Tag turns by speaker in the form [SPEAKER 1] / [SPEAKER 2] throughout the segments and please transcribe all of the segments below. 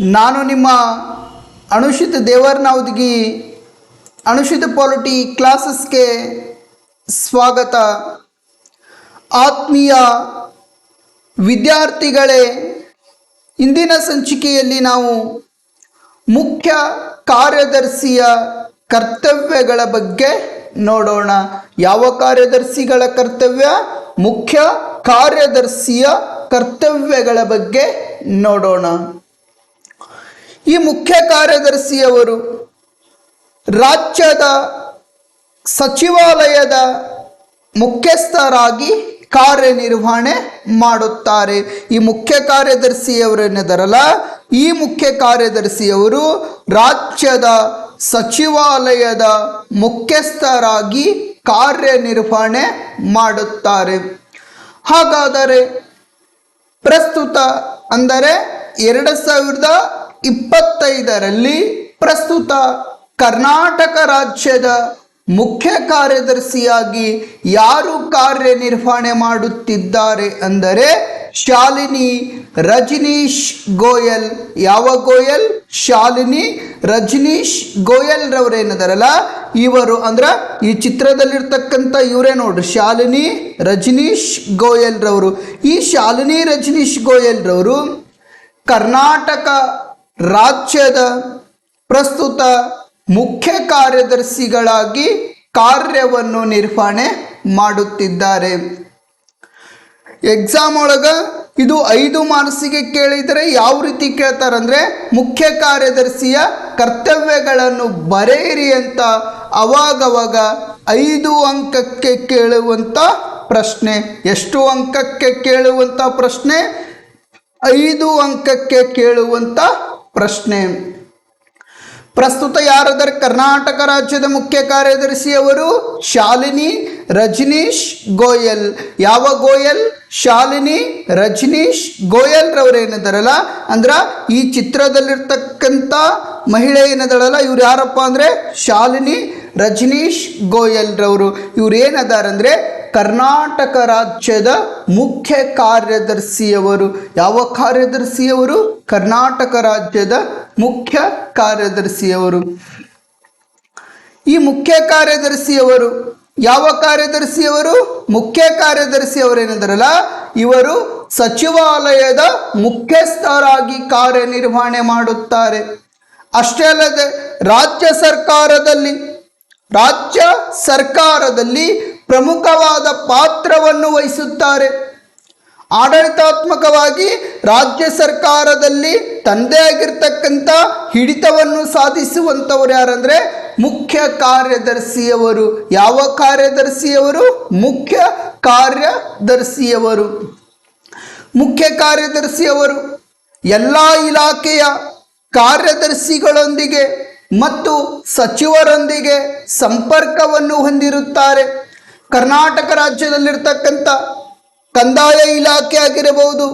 [SPEAKER 1] ನಾನು ನಿಮ್ಮ ಅನುಷಿತ ದೇವರ್ನೌದ್ಗಿ ಅನುಷಿತ ಪಾಲಿಟಿ ಕ್ಲಾಸಸ್ಗೆ ಸ್ವಾಗತ. ಆತ್ಮೀಯ ವಿದ್ಯಾರ್ಥಿಗಳೇ, ಇಂದಿನ ಸಂಚಿಕೆಯಲ್ಲಿ ನಾವು ಮುಖ್ಯ ಕಾರ್ಯದರ್ಶಿಯ ಕರ್ತವ್ಯಗಳ ಬಗ್ಗೆ ನೋಡೋಣ. ಯಾವ ಕಾರ್ಯದರ್ಶಿಗಳ ಕರ್ತವ್ಯ? ಮುಖ್ಯ ಕಾರ್ಯದರ್ಶಿಯ ಕರ್ತವ್ಯಗಳ ಬಗ್ಗೆ ನೋಡೋಣ. ಈ ಮುಖ್ಯ ಕಾರ್ಯದರ್ಶಿಯವರು ರಾಜ್ಯದ ಸಚಿವಾಲಯದ ಮುಖ್ಯಸ್ಥರಾಗಿ ಕಾರ್ಯನಿರ್ವಹಣೆ ಮಾಡುತ್ತಾರೆ. ಈ ಮುಖ್ಯ ಕಾರ್ಯದರ್ಶಿಯವರೆನ್ನದರಲ್ಲ ಈ ಮುಖ್ಯ ಕಾರ್ಯದರ್ಶಿಯವರು ರಾಜ್ಯದ ಸಚಿವಾಲಯದ ಮುಖ್ಯಸ್ಥರಾಗಿ ಕಾರ್ಯನಿರ್ವಹಣೆ ಮಾಡುತ್ತಾರೆ. ಹಾಗಾದರೆ ಪ್ರಸ್ತುತ ಅಂದರೆ ಎರಡು ಸಾವಿರದ ಇಪ್ಪತ್ತೈದರಲ್ಲಿ ಪ್ರಸ್ತುತ ಕರ್ನಾಟಕ ರಾಜ್ಯದ ಮುಖ್ಯ ಕಾರ್ಯದರ್ಶಿಯಾಗಿ ಯಾರು ಕಾರ್ಯನಿರ್ವಹಣೆ ಮಾಡುತ್ತಿದ್ದಾರೆ ಅಂದರೆ ಶಾಲಿನಿ ರಜನೀಶ್ ಗೋಯಲ್. ಯಾವ ಗೋಯಲ್? ಶಾಲಿನಿ ರಜನೀಶ್ ಗೋಯಲ್ ರವರೇನದಾರಲ್ಲ? ಇವರು ಅಂದ್ರೆ ಈ ಚಿತ್ರದಲ್ಲಿರ್ತಕ್ಕಂಥ ಇವರೇ ನೋಡ್ರಿ. ಶಾಲಿನಿ ರಜನೀಶ್ ಗೋಯಲ್ ರವರು. ಈ ಶಾಲಿನಿ ರಜನೀಶ್ ಗೋಯಲ್ ರವರು ಕರ್ನಾಟಕ ರಾಜ್ಯದ ಪ್ರಸ್ತುತ ಮುಖ್ಯ ಕಾರ್ಯದರ್ಶಿಗಳಾಗಿ ಕಾರ್ಯವನ್ನು ನಿರ್ವಹಣೆ ಮಾಡುತ್ತಿದ್ದಾರೆ. ಎಕ್ಸಾಮ್ ಒಳಗೆ ಇದು ಐದು ಮಾರ್ಕ್ಸಿಗೆ ಕೇಳಿದರೆ ಯಾವ ರೀತಿ ಕೇಳ್ತಾರಂದ್ರೆ ಮುಖ್ಯ ಕಾರ್ಯದರ್ಶಿಯ ಕರ್ತವ್ಯಗಳನ್ನು ಬರೆಯಿರಿ ಅಂತ ಅವಾಗವಾಗ ಐದು ಅಂಕಕ್ಕೆ ಕೇಳುವಂಥ ಪ್ರಶ್ನೆ, ಎಷ್ಟು ಅಂಕಕ್ಕೆ ಕೇಳುವಂಥ ಪ್ರಶ್ನೆ, ಐದು ಅಂಕಕ್ಕೆ ಕೇಳುವಂಥ ಪ್ರಶ್ನೆ. ಪ್ರಸ್ತುತ ಯಾರಾದರೆ ಕರ್ನಾಟಕ ರಾಜ್ಯದ ಮುಖ್ಯ ಕಾರ್ಯದರ್ಶಿ ಅವರು ಶಾಲಿನಿ ರಜನೀಶ್ ಗೋಯಲ್. ಯಾವ ಗೋಯಲ್? ಶಾಲಿನಿ ರಜನೀಶ್ ಗೋಯಲ್ ಏನಿದ್ದಾರಲ್ಲ ಅಂದ್ರೆ ಈ ಚಿತ್ರದಲ್ಲಿರ್ತಕ್ಕಂಥ ಮಹಿಳೆ ಏನದಳಲ್ಲ ಇವ್ರು ಯಾರಪ್ಪ ಅಂದರೆ ಶಾಲಿನಿ ರಜನೀಶ್ ಗೋಯಲ್ ರವರು ಇವ್ರು ಏನದಾರಂದ್ರೆ ಕರ್ನಾಟಕ ರಾಜ್ಯದ ಮುಖ್ಯ ಕಾರ್ಯದರ್ಶಿಯವರು. ಯಾವ ಕಾರ್ಯದರ್ಶಿಯವರು? ಕರ್ನಾಟಕ ರಾಜ್ಯದ ಮುಖ್ಯ ಕಾರ್ಯದರ್ಶಿಯವರು. ಈ ಮುಖ್ಯ ಕಾರ್ಯದರ್ಶಿಯವರು ಯಾವ ಕಾರ್ಯದರ್ಶಿಯವರು? ಮುಖ್ಯ ಕಾರ್ಯದರ್ಶಿಯವರು ಏನಂದ್ರಲ್ಲ ಇವರು ಸಚಿವಾಲಯದ ಮುಖ್ಯಸ್ಥರಾಗಿ ಕಾರ್ಯನಿರ್ವಹಣೆ ಮಾಡುತ್ತಾರೆ. ಅಷ್ಟೇ ಅಲ್ಲದೆ ರಾಜ್ಯ ಸರ್ಕಾರದಲ್ಲಿ ರಾಜ್ಯ ಸರ್ಕಾರದಲ್ಲಿ ಪ್ರಮುಖವಾದ ಪಾತ್ರವನ್ನು ವಹಿಸುತ್ತಾರೆ. ಆಡಳಿತಾತ್ಮಕವಾಗಿ ರಾಜ್ಯ ಸರ್ಕಾರದಲ್ಲಿ ತಂದೆ ಆಗಿರ್ತಕ್ಕಂಥ ಹಿಡಿತವನ್ನು ಸಾಧಿಸುವಂಥವ್ರು ಯಾರಂದ್ರೆ ಮುಖ್ಯ ಕಾರ್ಯದರ್ಶಿಯವರು. ಯಾವ ಕಾರ್ಯದರ್ಶಿಯವರು? ಮುಖ್ಯ ಕಾರ್ಯದರ್ಶಿಯವರು. ಮುಖ್ಯ ಕಾರ್ಯದರ್ಶಿಯವರು ಎಲ್ಲ ಇಲಾಖೆಯ ಕಾರ್ಯದರ್ಶಿಗಳೊಂದಿಗೆ ಮತ್ತು ಸಚಿವರೊಂದಿಗೆ ಸಂಪರ್ಕವನ್ನು ಹೊಂದಿರುತ್ತಾರೆ. ಕರ್ನಾಟಕ ರಾಜ್ಯದಲ್ಲಿರ್ತಕ್ಕಂಥ ಕಂದಾಯ ಇಲಾಖೆ ಆಗಿರಬಹುದು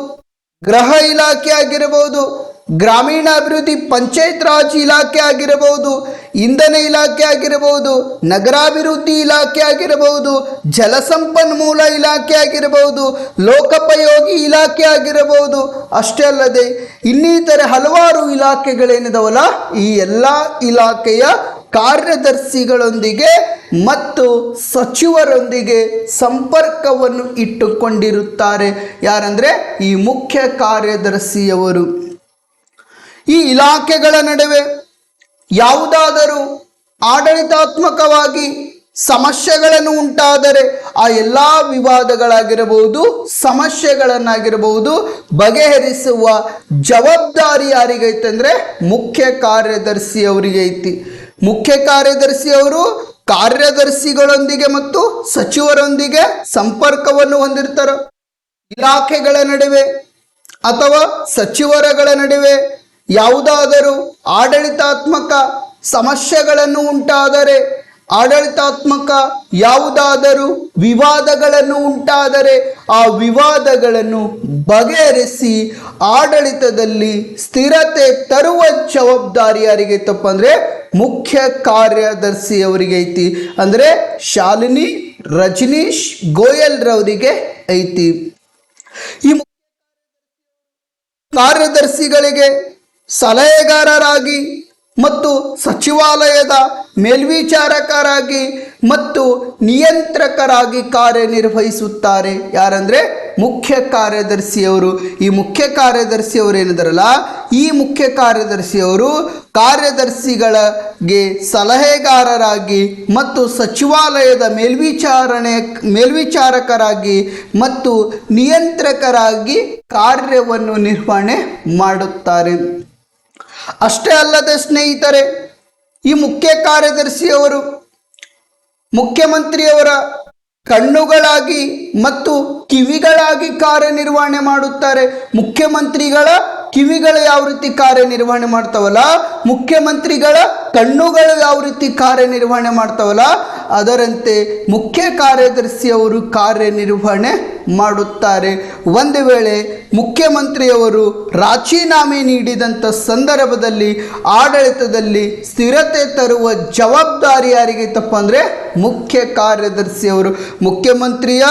[SPEAKER 1] ಗೃಹ ಇಲಾಖೆ ಆಗಿರಬಹುದು ಗ್ರಾಮೀಣಾಭಿವೃದ್ಧಿ ಪಂಚಾಯತ್ ರಾಜ್ ಇಲಾಖೆ ಆಗಿರಬಹುದು, ಇಂಧನ ಇಲಾಖೆ ಆಗಿರಬಹುದು, ನಗರಾಭಿವೃದ್ಧಿ ಇಲಾಖೆ ಆಗಿರಬಹುದು ಜಲಸಂಪನ್ಮೂಲ ಇಲಾಖೆ ಆಗಿರಬಹುದು, ಲೋಕೋಪಯೋಗಿ ಇಲಾಖೆ ಆಗಿರಬಹುದು. ಅಷ್ಟೇ ಅಲ್ಲದೆ ಇನ್ನಿತರ ಹಲವಾರು ಇಲಾಖೆಗಳೇನಿದವಲ್ಲ, ಈ ಎಲ್ಲ ಇಲಾಖೆಯ ಕಾರ್ಯದರ್ಶಿಗಳೊಂದಿಗೆ ಮತ್ತು ಸಚಿವರೊಂದಿಗೆ ಸಂಪರ್ಕವನ್ನು ಇಟ್ಟುಕೊಂಡಿರುತ್ತಾರೆ. ಯಾರಂದರೆ ಈ ಮುಖ್ಯ ಕಾರ್ಯದರ್ಶಿಯವರು. ಈ ಇಲಾಖೆಗಳ ನಡುವೆ ಯಾವುದಾದರೂ ಆಡಳಿತಾತ್ಮಕವಾಗಿ ಸಮಸ್ಯೆಗಳನ್ನು ಉಂಟಾದರೆ ಆ ಎಲ್ಲ ವಿವಾದಗಳಾಗಿರಬಹುದು, ಸಮಸ್ಯೆಗಳನ್ನಾಗಿರಬಹುದು, ಬಗೆಹರಿಸುವ ಜವಾಬ್ದಾರಿ ಯಾರಿಗೈತೆ ಅಂದರೆ ಮುಖ್ಯ ಕಾರ್ಯದರ್ಶಿಯವರಿಗೆ ಐತಿ. ಮುಖ್ಯ ಕಾರ್ಯದರ್ಶಿಯವರು ಕಾರ್ಯದರ್ಶಿಗಳೊಂದಿಗೆ ಮತ್ತು ಸಚಿವರೊಂದಿಗೆ ಸಂಪರ್ಕವನ್ನು ಹೊಂದಿರ್ತಾರೆ. ಇಲಾಖೆಗಳ ನಡುವೆ ಅಥವಾ ಸಚಿವರಗಳ ನಡುವೆ ಯಾವುದಾದರೂ ಆಡಳಿತಾತ್ಮಕ ಸಮಸ್ಯೆಗಳನ್ನು ಉಂಟಾದರೆ, ಆಡಳಿತಾತ್ಮಕ ಯಾವುದಾದರೂ ವಿವಾದಗಳನ್ನು ಉಂಟಾದರೆ ಆ ವಿವಾದಗಳನ್ನು ಬಗೆಹರಿಸಿ ಆಡಳಿತದಲ್ಲಿ ಸ್ಥಿರತೆ ತರುವ ಜವಾಬ್ದಾರಿ ಯಾರಿಗೆ ಅಂದರೆ ಮುಖ್ಯ ಕಾರ್ಯದರ್ಶಿಯವರಿಗೆ ಐತಿ. ಅಂದರೆ ಶಾಲಿನಿ, ರಜನೀಶ್ ಗೋಯಲ್ರವರಿಗೆ ಐತಿ. ಈ ಕಾರ್ಯದರ್ಶಿಗಳಿಗೆ ಸಲಹೆಗಾರರಾಗಿ ಮತ್ತು ಸಚಿವಾಲಯದ ಮೇಲ್ವಿಚಾರಕರಾಗಿ ಮತ್ತು ನಿಯಂತ್ರಕರಾಗಿ ಕಾರ್ಯನಿರ್ವಹಿಸುತ್ತಾರೆ. ಯಾರಂದ್ರೆ ಮುಖ್ಯ ಕಾರ್ಯದರ್ಶಿಯವರು. ಈ ಮುಖ್ಯ ಕಾರ್ಯದರ್ಶಿಯವರು ಏನಿದಾರಲ್ಲ, ಈ ಮುಖ್ಯ ಕಾರ್ಯದರ್ಶಿಯವರು ಕಾರ್ಯದರ್ಶಿಗಳಿಗೆ ಸಲಹೆಗಾರರಾಗಿ ಮತ್ತು ಸಚಿವಾಲಯದ ಮೇಲ್ವಿಚಾರಣೆ, ಮೇಲ್ವಿಚಾರಕರಾಗಿ ಮತ್ತು ನಿಯಂತ್ರಕರಾಗಿ ಕಾರ್ಯವನ್ನು ನಿರ್ವಹಣೆ ಮಾಡುತ್ತಾರೆ. ಅಷ್ಟೇ ಅಲ್ಲದೆ ಸ್ನೇಹಿತರೆ, ಈ ಮುಖ್ಯ ಕಾರ್ಯದರ್ಶಿಯವರು, ಮುಖ್ಯಮಂತ್ರಿಯವರ ಕಣ್ಣುಗಳಾಗಿ ಮತ್ತು ಕಿವಿಗಳಾಗಿ ಕಾರ್ಯನಿರ್ವಹಣೆ ಮಾಡುತ್ತಾರೆ. ಮುಖ್ಯಮಂತ್ರಿಗಳ ಕಿವಿಗಳು ಯಾವ ರೀತಿ ಕಾರ್ಯನಿರ್ವಹಣೆ ಮಾಡ್ತಾವಲ್ಲ, ಮುಖ್ಯಮಂತ್ರಿಗಳ ಕಣ್ಣುಗಳು ಯಾವ ರೀತಿ ಕಾರ್ಯನಿರ್ವಹಣೆ ಮಾಡ್ತಾವಲ್ಲ ಅದರಂತೆ ಮುಖ್ಯ ಕಾರ್ಯದರ್ಶಿಯವರು ಕಾರ್ಯನಿರ್ವಹಣೆ ಮಾಡುತ್ತಾರೆ. ಒಂದು ವೇಳೆ ಮುಖ್ಯಮಂತ್ರಿಯವರು ರಾಜೀನಾಮೆ ನೀಡಿದಂಥ ಸಂದರ್ಭದಲ್ಲಿ, ಆಡಳಿತದಲ್ಲಿ ಸ್ಥಿರತೆ ತರುವ ಜವಾಬ್ದಾರಿ ಯಾರಿಗೆ ತಪ್ಪ ಅಂದರೆ ಮುಖ್ಯ ಕಾರ್ಯದರ್ಶಿಯವರು. ಮುಖ್ಯಮಂತ್ರಿಯ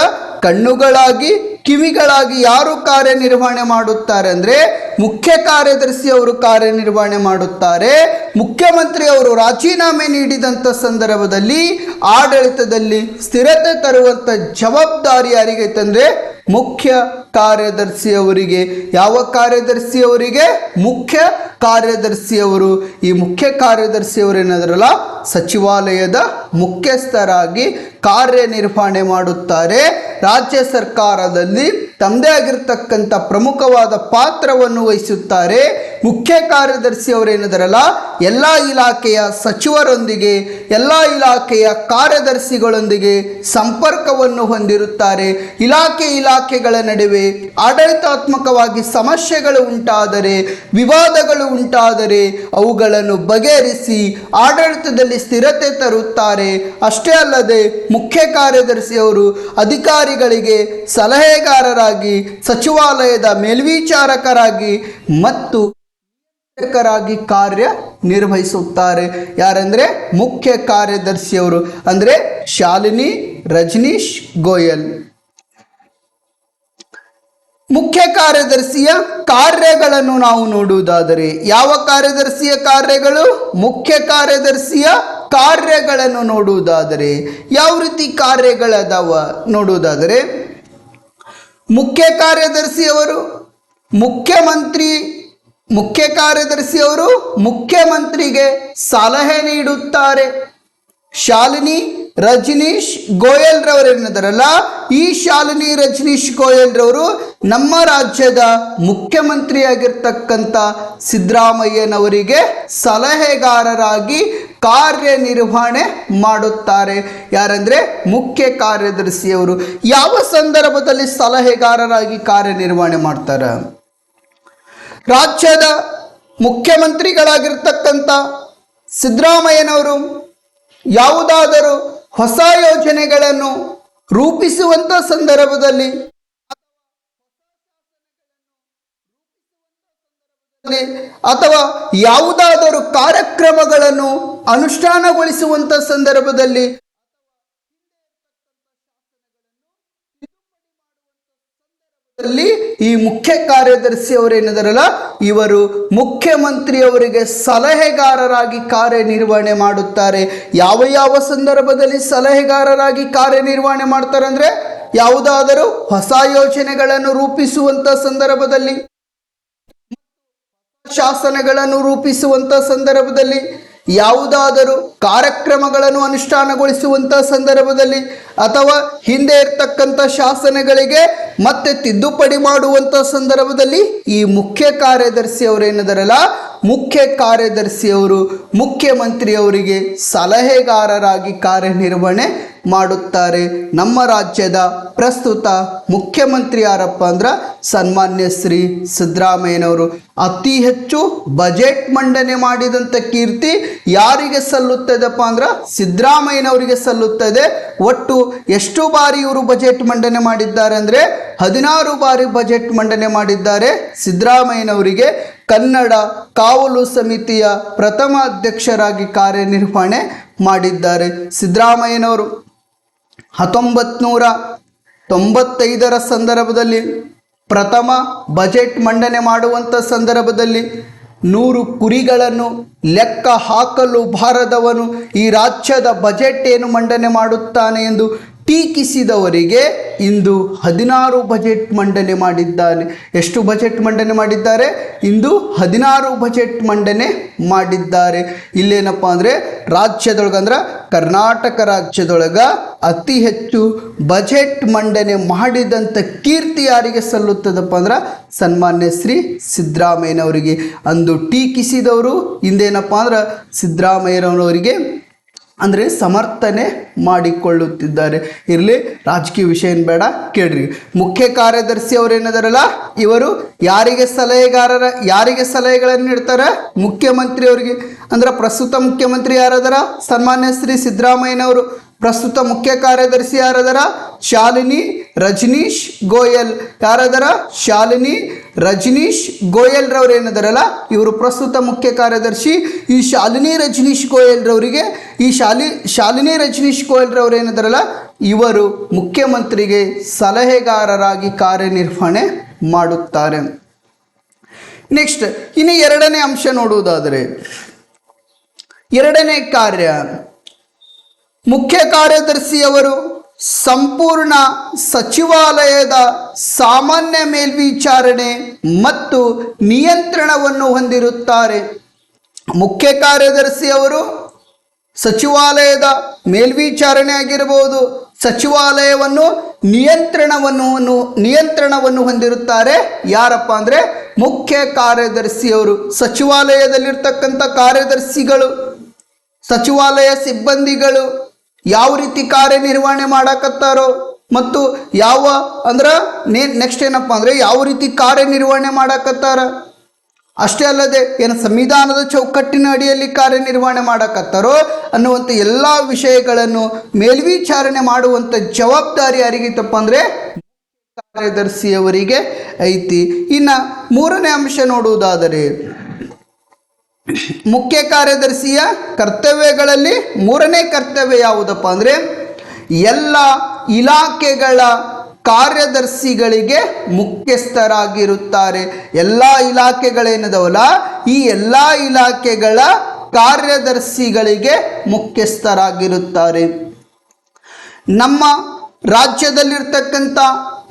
[SPEAKER 1] ಕಣ್ಣುಗಳಾಗಿ ಕಿವಿಗಳಾಗಿ ಯಾರು ಕಾರ್ಯನಿರ್ವಹಣೆ ಮಾಡುತ್ತಾರೆ ಅಂದರೆ ಮುಖ್ಯ ಕಾರ್ಯದರ್ಶಿ ಕಾರ್ಯದರ್ಶಿಯವರು ಕಾರ್ಯನಿರ್ವಹಣೆ ಮಾಡುತ್ತಾರೆ. ಮುಖ್ಯಮಂತ್ರಿಯವರು ರಾಜೀನಾಮೆ ನೀಡಿದಂಥ ಸಂದರ್ಭದಲ್ಲಿ ಆಡಳಿತದಲ್ಲಿ ಸ್ಥಿರತೆ ತರುವಂಥ ಜವಾಬ್ದಾರಿ ಯಾರಿಗೆ ತಂದರೆ ಮುಖ್ಯ ಕಾರ್ಯದರ್ಶಿಯವರಿಗೆ, ಯಾವ ಕಾರ್ಯದರ್ಶಿಯವರಿಗೆ? ಮುಖ್ಯ ಕಾರ್ಯದರ್ಶಿಯವರು. ಈ ಮುಖ್ಯ ಕಾರ್ಯದರ್ಶಿಯವರು ಏನಾದ್ರಲ್ಲ? ಸಚಿವಾಲಯದ ಮುಖ್ಯಸ್ಥರಾಗಿ ಕಾರ್ಯನಿರ್ವಹಣೆ ಮಾಡುತ್ತಾರೆ. ರಾಜ್ಯ ಸರ್ಕಾರದಲ್ಲಿ ತಮ್ಮದೇ ಆಗಿರ್ತಕ್ಕಂಥ ಪ್ರಮುಖವಾದ ಪಾತ್ರವನ್ನು ವಹಿಸುತ್ತಾರೆ ಮುಖ್ಯ ಕಾರ್ಯದರ್ಶಿ ಅವರೇನಿದಾರಲ್ಲ, ಎಲ್ಲ ಇಲಾಖೆಯ ಸಚಿವರೊಂದಿಗೆ, ಎಲ್ಲ ಇಲಾಖೆಯ ಕಾರ್ಯದರ್ಶಿಗಳೊಂದಿಗೆ ಸಂಪರ್ಕವನ್ನು ಹೊಂದಿರುತ್ತಾರೆ. ಇಲಾಖೆ ಇಲಾಖೆಗಳ ನಡುವೆ ಆಡಳಿತಾತ್ಮಕವಾಗಿ ಸಮಸ್ಯೆಗಳು ಉಂಟಾದರೆ, ವಿವಾದಗಳು ಉಂಟಾದರೆ ಅವುಗಳನ್ನು ಬಗೆಹರಿಸಿ ಆಡಳಿತದಲ್ಲಿ ಸ್ಥಿರತೆ ತರುತ್ತಾರೆ. ಅಷ್ಟೇ ಅಲ್ಲದೆ ಮುಖ್ಯ ಕಾರ್ಯದರ್ಶಿಯವರು ಅಧಿಕಾರಿಗಳಿಗೆ ಸಲಹೆಗಾರರಾಗಿ, ಸಚಿವಾಲಯದ ಮೇಲ್ವಿಚಾರಕರಾಗಿ ಮತ್ತು ಶಿಕ್ಷಕರಾಗಿ ಕಾರ್ಯ ನಿರ್ವಹಿಸುತ್ತಾರೆ. ಯಾರಂದ್ರೆ ಮುಖ್ಯ ಕಾರ್ಯದರ್ಶಿಯವರು, ಅಂದ್ರೆ ಶಾಲಿನಿ ರಜನೀಶ್ ಗೋಯಲ್. ಮುಖ್ಯ ಕಾರ್ಯದರ್ಶಿಯ ಕಾರ್ಯಗಳನ್ನು ನಾವು ನೋಡುವುದಾದರೆ, ಯಾವ ಕಾರ್ಯದರ್ಶಿಯ ಕಾರ್ಯಗಳು? ಮುಖ್ಯ ಕಾರ್ಯದರ್ಶಿಯ ಕಾರ್ಯಗಳನ್ನು ನೋಡುವುದಾದರೆ, ಯಾವ ರೀತಿ ಕಾರ್ಯಗಳದಾವ ನೋಡುವುದಾದರೆ, ಮುಖ್ಯ ಕಾರ್ಯದರ್ಶಿಯವರು ಮುಖ್ಯಮಂತ್ರಿ ಮುಖ್ಯ ಕಾರ್ಯದರ್ಶಿಯವರು ಮುಖ್ಯಮಂತ್ರಿಗೆ ಸಲಹೆ ನೀಡುತ್ತಾರೆ. ಶಾಲಿನಿ ರಜನೀಶ್ ಗೋಯಲ್ ರವರೇನಿದ್ದಾರಲ್ಲ ಈ ಶಾಲಿನಿ ರಜನೀಶ್ ಗೋಯಲ್ ರವರು ನಮ್ಮ ರಾಜ್ಯದ ಮುಖ್ಯಮಂತ್ರಿಯಾಗಿರ್ತಕ್ಕಂಥ ಸಿದ್ದರಾಮಯ್ಯನವರಿಗೆ ಸಲಹೆಗಾರರಾಗಿ ಕಾರ್ಯನಿರ್ವಹಣೆ ಮಾಡುತ್ತಾರೆ. ಯಾರಂದ್ರೆ ಮುಖ್ಯ ಕಾರ್ಯದರ್ಶಿಯವರು. ಯಾವ ಸಂದರ್ಭದಲ್ಲಿ ಸಲಹೆಗಾರರಾಗಿ ಕಾರ್ಯನಿರ್ವಹಣೆ ಮಾಡ್ತಾರೆ? ರಾಜ್ಯದ ಮುಖ್ಯಮಂತ್ರಿಗಳಾಗಿರ್ತಕ್ಕಂಥ ಸಿದ್ದರಾಮಯ್ಯನವರು ಯಾವುದಾದರೂ ಹೊಸ ಯೋಜನೆಗಳನ್ನು ರೂಪಿಸುವಂಥ ಸಂದರ್ಭದಲ್ಲಿ ಅಥವಾ ಯಾವುದಾದರೂ ಕಾರ್ಯಕ್ರಮಗಳನ್ನು ಅನುಷ್ಠಾನಗೊಳಿಸುವಂಥ ಸಂದರ್ಭದಲ್ಲಿ ಈ ಮುಖ್ಯ ಕಾರ್ಯದರ್ಶಿ ಅವರೇನಿದಾರಲ್ಲ ಇವರು ಮುಖ್ಯಮಂತ್ರಿಯವರಿಗೆ ಸಲಹೆಗಾರರಾಗಿ ಕಾರ್ಯನಿರ್ವಹಣೆ ಮಾಡುತ್ತಾರೆ. ಯಾವ ಯಾವ ಸಂದರ್ಭದಲ್ಲಿ ಸಲಹೆಗಾರರಾಗಿ ಕಾರ್ಯನಿರ್ವಹಣೆ ಮಾಡ್ತಾರೆ ಅಂದ್ರೆ, ಯಾವುದಾದರೂ ಹೊಸ ಯೋಜನೆಗಳನ್ನು ರೂಪಿಸುವಂತ ಸಂದರ್ಭದಲ್ಲಿ, ಶಾಸನಗಳನ್ನು ರೂಪಿಸುವಂತ ಸಂದರ್ಭದಲ್ಲಿ, ಯಾವುದಾದರೂ ಕಾರ್ಯಕ್ರಮಗಳನ್ನು ಅನುಷ್ಠಾನಗೊಳಿಸುವಂಥ ಸಂದರ್ಭದಲ್ಲಿ, ಅಥವಾ ಹಿಂದೆ ಇರ್ತಕ್ಕಂಥ ಶಾಸನಗಳಿಗೆ ಮತ್ತೆ ತಿದ್ದುಪಡಿ ಮಾಡುವಂಥ ಸಂದರ್ಭದಲ್ಲಿ ಈ ಮುಖ್ಯ ಕಾರ್ಯದರ್ಶಿ ಅವರೇನಿದಾರಲ್ಲ ಮುಖ್ಯ ಕಾರ್ಯದರ್ಶಿಯವರು ಮುಖ್ಯಮಂತ್ರಿಯವರಿಗೆ ಸಲಹೆಗಾರರಾಗಿ ಕಾರ್ಯನಿರ್ವಹಣೆ ಮಾಡುತ್ತಾರೆ. ನಮ್ಮ ರಾಜ್ಯದ ಪ್ರಸ್ತುತ ಮುಖ್ಯಮಂತ್ರಿ ಯಾರಪ್ಪ ಅಂದ್ರೆ ಸನ್ಮಾನ್ಯ ಶ್ರೀ ಸಿದ್ದರಾಮಯ್ಯನವರು. ಅತಿ ಹೆಚ್ಚು ಬಜೆಟ್ ಮಂಡನೆ ಮಾಡಿದಂಥ ಕೀರ್ತಿ ಯಾರಿಗೆ ಸಲ್ಲುತ್ತದೆಪ್ಪ ಅಂದ್ರೆ ಸಿದ್ದರಾಮಯ್ಯನವರಿಗೆ ಸಲ್ಲುತ್ತದೆ. ಒಟ್ಟು ಎಷ್ಟು ಬಾರಿ ಇವರು ಬಜೆಟ್ ಮಂಡನೆ ಮಾಡಿದ್ದಾರೆ ಅಂದರೆ ಹದಿನಾರು ಬಾರಿ ಬಜೆಟ್ ಮಂಡನೆ ಮಾಡಿದ್ದಾರೆ. ಸಿದ್ದರಾಮಯ್ಯನವರಿಗೆ ಕನ್ನಡ ಕಾವಲು ಸಮಿತಿಯ ಪ್ರಥಮ ಅಧ್ಯಕ್ಷರಾಗಿ ಕಾರ್ಯನಿರ್ವಹಣೆ ಮಾಡಿದ್ದಾರೆ ಸಿದ್ದರಾಮಯ್ಯನವರು. ಹತ್ತೊಂಬತ್ತು ನೂರ ತೊಂಬತ್ತೈದರ ಸಂದರ್ಭದಲ್ಲಿ ಪ್ರಥಮ ಬಜೆಟ್ ಮಂಡನೆ ಮಾಡುವಂಥ ಸಂದರ್ಭದಲ್ಲಿ ನೂರು ಕುರಿಗಳನ್ನು ಲೆಕ್ಕ ಹಾಕಲು ಬಾರದವನು ಈ ರಾಜ್ಯದ ಬಜೆಟ್ ಏನು ಮಂಡನೆ ಮಾಡುತ್ತಾನೆ ಎಂದು ಟೀಕಿಸಿದವರಿಗೆ ಇಂದು ಹದಿನಾರು ಬಜೆಟ್ ಮಂಡನೆ ಮಾಡಿದ್ದಾರೆ ಎಷ್ಟು ಬಜೆಟ್ ಮಂಡನೆ ಮಾಡಿದ್ದಾರೆ? ಇಂದು ಹದಿನಾರು ಬಜೆಟ್ ಮಂಡನೆ ಮಾಡಿದ್ದಾರೆ. ಇಲ್ಲೇನಪ್ಪ ಅಂದರೆ ರಾಜ್ಯದೊಳಗಂದ್ರೆ ಕರ್ನಾಟಕ ರಾಜ್ಯದೊಳಗ ಅತಿ ಹೆಚ್ಚು ಬಜೆಟ್ ಮಂಡನೆ ಮಾಡಿದಂಥ ಕೀರ್ತಿ ಯಾರಿಗೆ ಸಲ್ಲುತ್ತದಪ್ಪ ಅಂದ್ರೆ ಸನ್ಮಾನ್ಯ ಶ್ರೀ ಸಿದ್ದರಾಮಯ್ಯನವರಿಗೆ. ಅಂದು ಟೀಕಿಸಿದವರು ಇಂದೇನಪ್ಪ ಅಂದ್ರೆ ಸಿದ್ದರಾಮಯ್ಯನವರಿಗೆ ಅಂದರೆ ಸಮರ್ಥನೆ ಮಾಡಿಕೊಳ್ಳುತ್ತಿದ್ದಾರೆ. ಇರಲಿ, ರಾಜಕೀಯ ವಿಷಯ ಏನು ಬೇಡ, ಕೇಳ್ರಿ. ಮುಖ್ಯ ಕಾರ್ಯದರ್ಶಿ ಅವರು ಏನದಾರಲ್ಲ, ಇವರು ಯಾರಿಗೆ ಸಲಹೆಗಾರರ, ಯಾರಿಗೆ ಸಲಹೆಗಳನ್ನು ನೀಡ್ತಾರೆ? ಮುಖ್ಯಮಂತ್ರಿ ಅವರಿಗೆ. ಅಂದ್ರೆ ಪ್ರಸ್ತುತ ಮುಖ್ಯಮಂತ್ರಿ ಯಾರಾದರ? ಸನ್ಮಾನ್ಯ ಶ್ರೀ ಸಿದ್ದರಾಮಯ್ಯನವರು. ಪ್ರಸ್ತುತ ಮುಖ್ಯ ಕಾರ್ಯದರ್ಶಿ ಯಾರದರ? ಶಾಲಿನಿ ರಜನೀಶ್ ಗೋಯಲ್. ಯಾರದರ? ಶಾಲಿನಿ ರಜನೀಶ್ ಗೋಯಲ್ ರವ್ರು ಏನದಾರಲ್ಲ? ಇವರು ಪ್ರಸ್ತುತ ಮುಖ್ಯ ಕಾರ್ಯದರ್ಶಿ ಈ ಶಾಲಿನಿ ರಜನೀಶ್ ಗೋಯಲ್ ರವರಿಗೆ. ಈ ಶಾಲಿ, ಶಾಲಿನಿ ರಜನೀಶ್ ಗೋಯಲ್ ರವ್ರು ಏನದಾರಲ್ಲ? ಇವರು ಮುಖ್ಯಮಂತ್ರಿಗೆ ಸಲಹೆಗಾರರಾಗಿ ಕಾರ್ಯನಿರ್ವಹಣೆ ಮಾಡುತ್ತಾರೆ. ನೆಕ್ಸ್ಟ್, ಇನ್ನು ಎರಡನೇ ಅಂಶ ನೋಡುವುದಾದರೆ, ಎರಡನೇ ಕಾರ್ಯ. ಮುಖ್ಯ ಕಾರ್ಯದರ್ಶಿಯವರು ಸಂಪೂರ್ಣ ಸಚಿವಾಲಯದ ಸಾಮಾನ್ಯ ಮೇಲ್ವಿಚಾರಣೆ ಮತ್ತು ನಿಯಂತ್ರಣವನ್ನು ಹೊಂದಿರುತ್ತಾರೆ. ಮುಖ್ಯ ಕಾರ್ಯದರ್ಶಿಯವರು ಸಚಿವಾಲಯದ ಮೇಲ್ವಿಚಾರಣೆ ಆಗಿರಬಹುದು ಸಚಿವಾಲಯವನ್ನು ನಿಯಂತ್ರಣವನ್ನು ನಿಯಂತ್ರಣವನ್ನು ಹೊಂದಿರುತ್ತಾರೆ. ಯಾರಪ್ಪ ಅಂದರೆ ಮುಖ್ಯ ಕಾರ್ಯದರ್ಶಿಯವರು, ಸಚಿವಾಲಯದಲ್ಲಿರ್ತಕ್ಕಂಥ ಕಾರ್ಯದರ್ಶಿಗಳು, ಸಚಿವಾಲಯ ಸಿಬ್ಬಂದಿಗಳು ಯಾವ ರೀತಿ ಕಾರ್ಯನಿರ್ವಹಣೆ ಮಾಡಕತ್ತಾರೋ ಮತ್ತು ಯಾವ, ಅಂದ್ರೆ ನೇ ನೆಕ್ಸ್ಟ್ ಏನಪ್ಪ ಅಂದರೆ ಯಾವ ರೀತಿ ಕಾರ್ಯನಿರ್ವಹಣೆ ಮಾಡಕತ್ತಾರ? ಅಷ್ಟೇ ಅಲ್ಲದೆ ಏನು ಸಂವಿಧಾನದ ಚೌಕಟ್ಟಿನ ಅಡಿಯಲ್ಲಿ ಕಾರ್ಯನಿರ್ವಹಣೆ ಮಾಡಕತ್ತಾರೋ ಅನ್ನುವಂಥ ಎಲ್ಲ ವಿಷಯಗಳನ್ನು ಮೇಲ್ವಿಚಾರಣೆ ಮಾಡುವಂಥ ಜವಾಬ್ದಾರಿ ಯಾರಿಗೈತಪ್ಪ ಅಂದರೆ ಕಾರ್ಯದರ್ಶಿಯವರಿಗೆ ಐತಿ. ಇನ್ನು ಮೂರನೇ ಅಂಶ ನೋಡುವುದಾದರೆ ಮುಖ್ಯ ಕಾರ್ಯದರ್ಶಿಯ ಕರ್ತವ್ಯಗಳಲ್ಲಿ ಮೂರನೇ ಕರ್ತವ್ಯ ಯಾವುದಪ್ಪ ಅಂದರೆ ಎಲ್ಲ ಇಲಾಖೆಗಳ ಕಾರ್ಯದರ್ಶಿಗಳಿಗೆ ಮುಖ್ಯಸ್ಥರಾಗಿರುತ್ತಾರೆ. ಎಲ್ಲ ಇಲಾಖೆಗಳೇನದವಲ್ಲ? ಈ ಎಲ್ಲ ಇಲಾಖೆಗಳ ಕಾರ್ಯದರ್ಶಿಗಳಿಗೆ ಮುಖ್ಯಸ್ಥರಾಗಿರುತ್ತಾರೆ. ನಮ್ಮ ರಾಜ್ಯದಲ್ಲಿರ್ತಕ್ಕಂಥ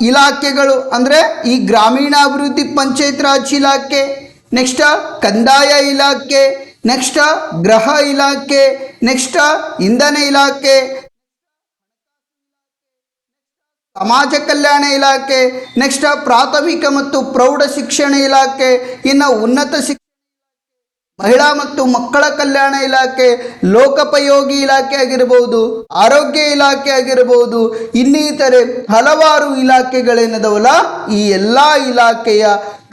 [SPEAKER 1] ಇಲಾಖೆಗಳು ಅಂದರೆ ಈ ಗ್ರಾಮೀಣಾಭಿವೃದ್ಧಿ ಪಂಚಾಯತ್ ರಾಜ್ ಇಲಾಖೆ ನೆಕ್ಸ್ಟ್ ಕಂದಾಯ ಇಲಾಖೆ ನೆಕ್ಸ್ಟ್ ಗೃಹ ಇಲಾಖೆ ನೆಕ್ಸ್ಟ್ ಇಂಧನ ಇಲಾಖೆ ಸಮಾಜ ಕಲ್ಯಾಣ ಇಲಾಖೆ ನೆಕ್ಸ್ಟ್ ಪ್ರಾಥಮಿಕ ಮತ್ತು ಪ್ರೌಢ ಶಿಕ್ಷಣ ಇಲಾಖೆ ಇನ್ನು ಉನ್ನತ ಶಿಕ್ಷಣ ಮಹಿಳಾ ಮತ್ತು ಮಕ್ಕಳ ಕಲ್ಯಾಣ ಇಲಾಖೆ, ಲೋಕೋಪಯೋಗಿ ಇಲಾಖೆ ಆಗಿರಬಹುದು ಆರೋಗ್ಯ ಇಲಾಖೆ ಆಗಿರಬಹುದು ಇನ್ನಿತರೆ ಹಲವಾರು ಇಲಾಖೆಗಳೇನದವಲ್ಲ, ಈ ಎಲ್ಲ ಇಲಾಖೆಯ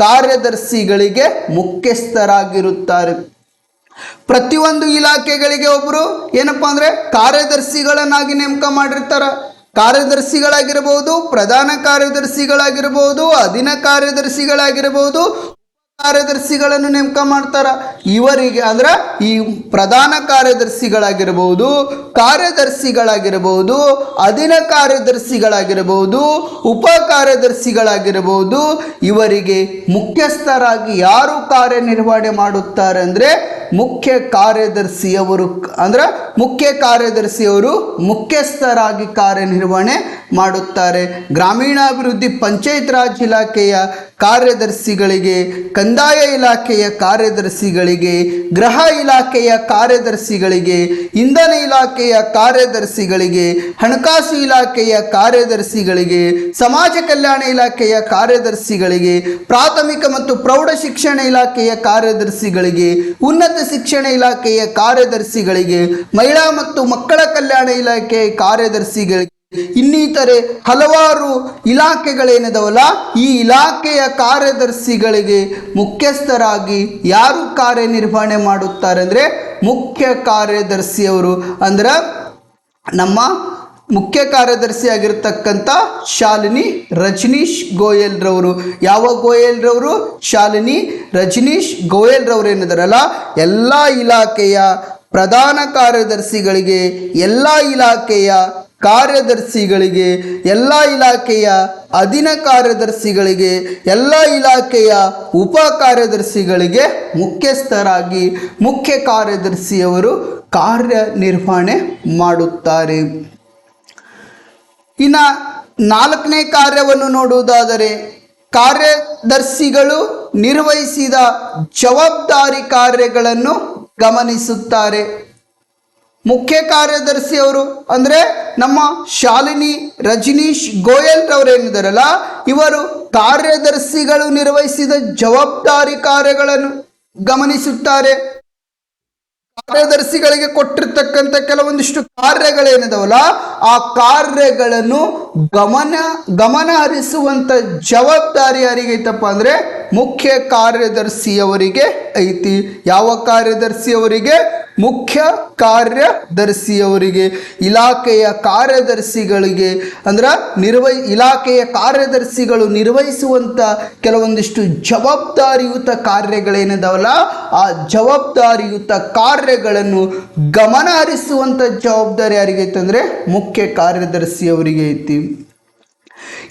[SPEAKER 1] ಕಾರ್ಯದರ್ಶಿಗಳಿಗೆ ಮುಖ್ಯಸ್ಥರಾಗಿರುತ್ತಾರೆ. ಪ್ರತಿಯೊಂದು ಇಲಾಖೆಗಳಿಗೆ ಒಬ್ಬರು ಏನಪ್ಪ ಅಂದ್ರೆ ಕಾರ್ಯದರ್ಶಿಗಳನ್ನಾಗಿ ನೇಮಕ ಮಾಡಿರ್ತಾರ. ಕಾರ್ಯದರ್ಶಿಗಳಾಗಿರಬಹುದು ಪ್ರಧಾನ ಕಾರ್ಯದರ್ಶಿಗಳಾಗಿರಬಹುದು ಅಧೀನ ಕಾರ್ಯದರ್ಶಿಗಳಾಗಿರಬಹುದು ಕಾರ್ಯದರ್ಶಿಗಳನ್ನು ನೇಮಕ ಮಾಡ್ತಾರ. ಇವರಿಗೆ ಅಂದ್ರೆ ಈ ಪ್ರಧಾನ ಕಾರ್ಯದರ್ಶಿಗಳಾಗಿರಬಹುದು ಕಾರ್ಯದರ್ಶಿಗಳಾಗಿರಬಹುದು ಅಧೀನ ಕಾರ್ಯದರ್ಶಿಗಳಾಗಿರಬಹುದು ಉಪ ಕಾರ್ಯದರ್ಶಿಗಳಾಗಿರಬಹುದು ಇವರಿಗೆ ಮುಖ್ಯಸ್ಥರಾಗಿ ಯಾರು ಕಾರ್ಯನಿರ್ವಹಣೆ ಮಾಡುತ್ತಾರೆ ಅಂದ್ರೆ ಮುಖ್ಯ ಕಾರ್ಯದರ್ಶಿಯವರು, ಅಂದ್ರೆ ಮುಖ್ಯ ಕಾರ್ಯದರ್ಶಿಯವರು ಮುಖ್ಯಸ್ಥರಾಗಿ ಕಾರ್ಯನಿರ್ವಹಣೆ ಮಾಡುತ್ತಾರೆ. ಗ್ರಾಮೀಣಾಭಿವೃದ್ಧಿ ಪಂಚಾಯತ್ ರಾಜ್ ಇಲಾಖೆಯ ಕಾರ್ಯದರ್ಶಿಗಳಿಗೆ ಕಂದಾಯ ಇಲಾಖೆಯ ಕಾರ್ಯದರ್ಶಿಗಳಿಗೆ, ಗೃಹ ಇಲಾಖೆಯ ಕಾರ್ಯದರ್ಶಿಗಳಿಗೆ, ಇಂಧನ ಇಲಾಖೆಯ ಕಾರ್ಯದರ್ಶಿಗಳಿಗೆ, ಹಣಕಾಸು ಇಲಾಖೆಯ ಕಾರ್ಯದರ್ಶಿಗಳಿಗೆ, ಸಮಾಜ ಕಲ್ಯಾಣ ಇಲಾಖೆಯ ಕಾರ್ಯದರ್ಶಿಗಳಿಗೆ, ಪ್ರಾಥಮಿಕ ಮತ್ತು ಪ್ರೌಢ ಶಿಕ್ಷಣ ಇಲಾಖೆಯ ಕಾರ್ಯದರ್ಶಿಗಳಿಗೆ, ಉನ್ನತ ಶಿಕ್ಷಣ ಇಲಾಖೆಯ ಕಾರ್ಯದರ್ಶಿಗಳಿಗೆ, ಮಹಿಳಾ ಮತ್ತು ಮಕ್ಕಳ ಕಲ್ಯಾಣ ಇಲಾಖೆಯ ಕಾರ್ಯದರ್ಶಿಗಳಿಗೆ ಇನ್ನಿತರೆ ಹಲವಾರು ಇಲಾಖೆಗಳೇನಿದವಲ್ಲ, ಈ ಇಲಾಖೆಯ ಕಾರ್ಯದರ್ಶಿಗಳಿಗೆ ಮುಖ್ಯಸ್ಥರಾಗಿ ಯಾರು ಕಾರ್ಯನಿರ್ವಹಣೆ ಮಾಡುತ್ತಾರೆ ಅಂದರೆ ಮುಖ್ಯ ಕಾರ್ಯದರ್ಶಿಯವರು. ಅಂದ್ರೆ ನಮ್ಮ ಮುಖ್ಯ ಕಾರ್ಯದರ್ಶಿಯಾಗಿರ್ತಕ್ಕಂಥ ಶಾಲಿನಿ ರಜನೀಶ್ ಗೋಯಲ್ರವರು. ಯಾವ ಗೋಯಲ್ರವರು? ಶಾಲಿನಿ ರಜನೀಶ್ ಗೋಯಲ್ರವರು ಏನಿದಾರಲ್ಲ, ಎಲ್ಲ ಇಲಾಖೆಯ ಪ್ರಧಾನ ಕಾರ್ಯದರ್ಶಿಗಳಿಗೆ, ಎಲ್ಲ ಇಲಾಖೆಯ ಕಾರ್ಯದರ್ಶಿಗಳಿಗೆ, ಎಲ್ಲ ಇಲಾಖೆಯ ಅಧೀನ ಕಾರ್ಯದರ್ಶಿಗಳಿಗೆ, ಎಲ್ಲ ಇಲಾಖೆಯ ಉಪ ಕಾರ್ಯದರ್ಶಿಗಳಿಗೆ ಮುಖ್ಯಸ್ಥರಾಗಿ ಮುಖ್ಯ ಕಾರ್ಯದರ್ಶಿಯವರು ಕಾರ್ಯನಿರ್ವಹಣೆ ಮಾಡುತ್ತಾರೆ. ಇನ್ನು ನಾಲ್ಕನೇ ಕಾರ್ಯವನ್ನು ನೋಡುವುದಾದರೆ, ಕಾರ್ಯದರ್ಶಿಗಳು ನಿರ್ವಹಿಸಿದ ಜವಾಬ್ದಾರಿ ಕಾರ್ಯಗಳನ್ನು ಗಮನಿಸುತ್ತಾರೆ. ಮುಖ್ಯ ಕಾರ್ಯದರ್ಶಿ ಅವರು ಅಂದರೆ ನಮ್ಮ ಶಾಲಿನಿ ರಜನೀಶ್ ಗೋಯಲ್ ರವರೇನಿದ್ದಾರಲ್ಲ ಇವರು ಕಾರ್ಯದರ್ಶಿಗಳು ನಿರ್ವಹಿಸಿದ ಜವಾಬ್ದಾರಿ ಕಾರ್ಯಗಳನ್ನು ಗಮನಿಸುತ್ತಾರೆ. ಕಾರ್ಯದರ್ಶಿಗಳಿಗೆ ಕೊಟ್ಟಿರ್ತಕ್ಕಂಥ ಕೆಲವೊಂದಿಷ್ಟು ಕಾರ್ಯಗಳೇನಿದವಲ್ಲ, ಆ ಕಾರ್ಯಗಳನ್ನು ಗಮನ ಗಮನ ಹರಿಸುವಂತ ಜವಾಬ್ದಾರಿ ಯಾರಿಗೈತಪ್ಪ ಅಂದ್ರೆ ಮುಖ್ಯ ಕಾರ್ಯದರ್ಶಿಯವರಿಗೆ ಐತಿ. ಯಾವ ಕಾರ್ಯದರ್ಶಿಯವರಿಗೆ? ಮುಖ್ಯ ಕಾರ್ಯದರ್ಶಿಯವರಿಗೆ, ಇಲಾಖೆಯ ಕಾರ್ಯದರ್ಶಿಗಳಿಗೆ, ಅಂದ್ರೆ ನಿರ್ವಹ, ಇಲಾಖೆಯ ಕಾರ್ಯದರ್ಶಿಗಳು ನಿರ್ವಹಿಸುವಂಥ ಕೆಲವೊಂದಿಷ್ಟು ಜವಾಬ್ದಾರಿಯುತ ಕಾರ್ಯಗಳೇನಿದಾವಲ್ಲ, ಆ ಜವಾಬ್ದಾರಿಯುತ ಕಾರ್ಯಗಳನ್ನು ಗಮನ ಹರಿಸುವಂಥ ಜವಾಬ್ದಾರಿ ಯಾರಿಗೆ ಅಂದ್ರೆ ಮುಖ್ಯ ಕಾರ್ಯದರ್ಶಿಯವರಿಗೆ ಐತಿ.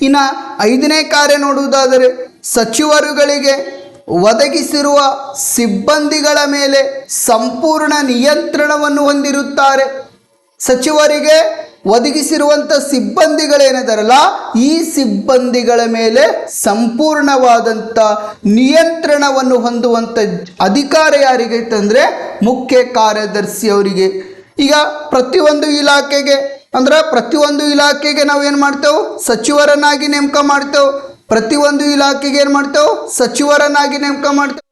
[SPEAKER 1] ಇನ್ನು ಐದನೇ ಕಾರ್ಯ ನೋಡುವುದಾದರೆ ಸಚಿವರುಗಳಿಗೆ ಒದಗಿಸಿರುವ ಸಿಬ್ಬಂದಿಗಳ ಮೇಲೆ ಸಂಪೂರ್ಣ ನಿಯಂತ್ರಣವನ್ನು ಹೊಂದಿರುತ್ತಾರೆ. ಸಚಿವರಿಗೆ ಒದಗಿಸಿರುವಂಥ ಸಿಬ್ಬಂದಿಗಳೇನಿದಾರಲ್ಲ, ಈ ಸಿಬ್ಬಂದಿಗಳ ಮೇಲೆ ಸಂಪೂರ್ಣವಾದಂಥ ನಿಯಂತ್ರಣವನ್ನು ಹೊಂದುವಂಥ ಅಧಿಕಾರ ಯಾರಿಗೆ ಮುಖ್ಯ ಕಾರ್ಯದರ್ಶಿಯವರಿಗೆ. ಈಗ ಪ್ರತಿಯೊಂದು ಇಲಾಖೆಗೆ, ಅಂದ್ರೆ ಪ್ರತಿಯೊಂದು ಇಲಾಖೆಗೆ ನಾವು ಏನು ಮಾಡ್ತೇವೆ? ಸಚಿವರನ್ನಾಗಿ ನೇಮಕ ಮಾಡ್ತೇವೆ. ಪ್ರತಿಯೊಂದು ಇಲಾಖೆಗೆ ಏನು ಮಾಡ್ತೇವೆ? ಸಚಿವರನ್ನಾಗಿ ನೇಮಕ ಮಾಡ್ತೇವೆ.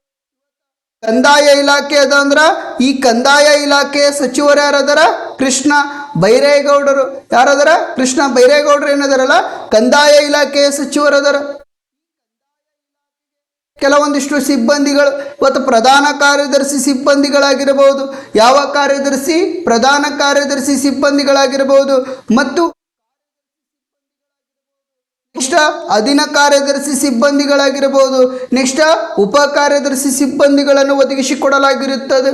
[SPEAKER 1] ಕಂದಾಯ ಇಲಾಖೆ ಅದ ಅಂದ್ರ, ಈ ಕಂದಾಯ ಇಲಾಖೆಯ ಸಚಿವರು ಯಾರದಾರ? ಕೃಷ್ಣ ಬೈರೇಗೌಡರು. ಯಾರದಾರ? ಕೃಷ್ಣ ಬೈರೇಗೌಡರು ಏನದಾರಲ್ಲ? ಕಂದಾಯ ಇಲಾಖೆಯ ಸಚಿವರದಾರ. ಕೆಲವೊಂದಿಷ್ಟು ಸಿಬ್ಬಂದಿಗಳು, ಇವತ್ತು ಪ್ರಧಾನ ಕಾರ್ಯದರ್ಶಿ ಸಿಬ್ಬಂದಿಗಳಾಗಿರಬಹುದು ಯಾವ ಕಾರ್ಯದರ್ಶಿ? ಪ್ರಧಾನ ಕಾರ್ಯದರ್ಶಿ ಸಿಬ್ಬಂದಿಗಳಾಗಿರಬಹುದು ಮತ್ತು ನೆಕ್ಸ್ಟ್ ಅಧೀನ ಕಾರ್ಯದರ್ಶಿ ಸಿಬ್ಬಂದಿಗಳಾಗಿರಬಹುದು ನೆಕ್ಸ್ಟ್ ಉಪ ಕಾರ್ಯದರ್ಶಿ ಸಿಬ್ಬಂದಿಗಳನ್ನು ಒದಗಿಸಿಕೊಡಲಾಗಿರುತ್ತದೆ.